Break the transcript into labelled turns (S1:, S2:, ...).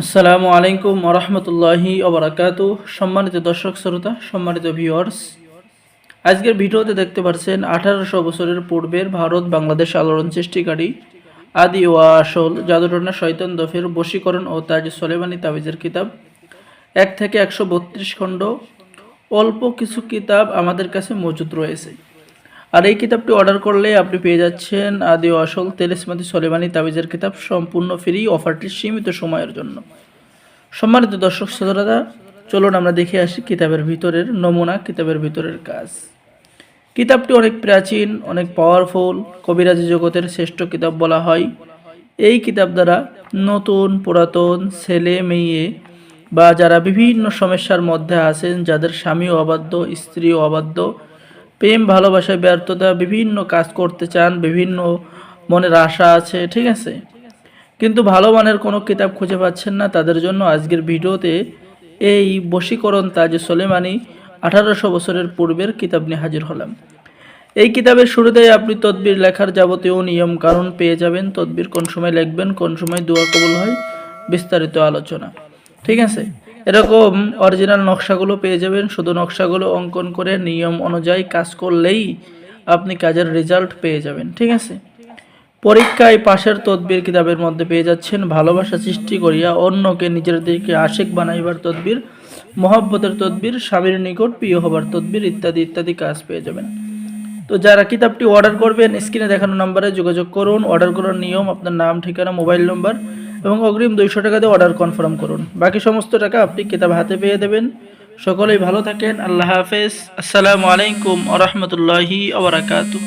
S1: আসসালামু আলাইকুম ওরহমতুল্লাহি ওবরাকাত। সম্মানিত দর্শক শ্রোতা, সম্মানিত ভিউয়ার্স আজকের ভিডিওতে দেখতে পাচ্ছেন আঠারোশো বছরের পূর্বের ভারত বাংলাদেশ আলোড়ন সৃষ্টিকারী আদি ও আসল জাদুটনা শয়তান দফের বশীকরণ ও তাজ সলেমানি তাবিজের কিতাব। এক থেকে একশো বত্রিশ খণ্ড অল্প কিছু কিতাব আমাদের কাছে মজুদ রয়েছে। আর এই কিতাবটি অর্ডার করলে আপনি পেয়ে যাচ্ছেন আদি আসল তেলিসমাতি সলেমানি তাবিজের কিতাব সম্পূর্ণ ফ্রি অফারটি সীমিত সময়ের জন্য। সম্মানিত দর্শক শ্রোতারা, চলুন আমরা দেখে আসি কিতাবের ভিতরের নমুনা, কিতাবের ভিতরের কাজ। কিতাবটি অনেক প্রাচীন, অনেক পাওয়ারফুল কবিরাজি জগতের শ্রেষ্ঠ কিতাব বলা হয়। এই কিতাব দ্বারা নতুন, পুরাতন, ছেলে, মেয়ে বা যারা বিভিন্ন সমস্যার মধ্যে আছেন, যাদের স্বামীও অবাধ্য, স্ত্রী অবাধ্য প্রেম ভালোবাসায় ব্যর্থতা, বিভিন্ন কাজ করতে চান, বিভিন্ন মনের আশা আছে, ঠিক আছে? কিন্তু ভালো মানের কোনো কিতাব খুঁজে পাচ্ছেন না। তাদের জন্য আজকের ভিডিওতে এই বশীকরণ তাজ সোলেমানি আঠারোশো বছরের পূর্বের কিতাব নিয়ে হাজির হলাম। এই কিতাবের শুরুতেই আপনি তদবির লেখার যাবতীয় নিয়ম কারণ পেয়ে যাবেন। তদবির কোন সময় লিখবেন, কোন সময় দোয়া কবুল হয়, বিস্তারিত আলোচনা, ঠিক আছে? এরকম অরিজিনাল নকশাগুলো পেয়ে যাবেন। শুধু নকশাগুলো অঙ্কন করে নিয়ম অনুযায়ী কাজ করলেই আপনি কাজের রেজাল্ট পেয়ে যাবেন, ঠিক আছে? পরীক্ষায় পাশের তদবির কিতাবের মধ্যে পেয়ে যাচ্ছেন, ভালোবাসা সৃষ্টি করিয়া অন্যকে নিজের দিকে আশেক বানাইবার তদবির, মহব্বতের তদবির, স্বামীর নিকট প্রিয় হবার তদবির ইত্যাদি ইত্যাদি কাজ পেয়ে যাবেন। তো যারা কিতাবটি অর্ডার করবেন স্ক্রিনে দেখানো নম্বরে যোগাযোগ করুন। অর্ডার করার নিয়ম, আপনার নাম, ঠিকানা মোবাইল নম্বর এবং অগ্রিম দুইশো টাকা দিয়ে অর্ডার কনফার্ম করুন। বাকি সমস্ত টাকা আপনি কিতাব হাতে পেয়ে দেবেন। সকলেই ভালো থাকেন। আল্লাহ হাফেজ। আসসালামু আলাইকুম আ রহমতুল্লাহি আবরাকাতু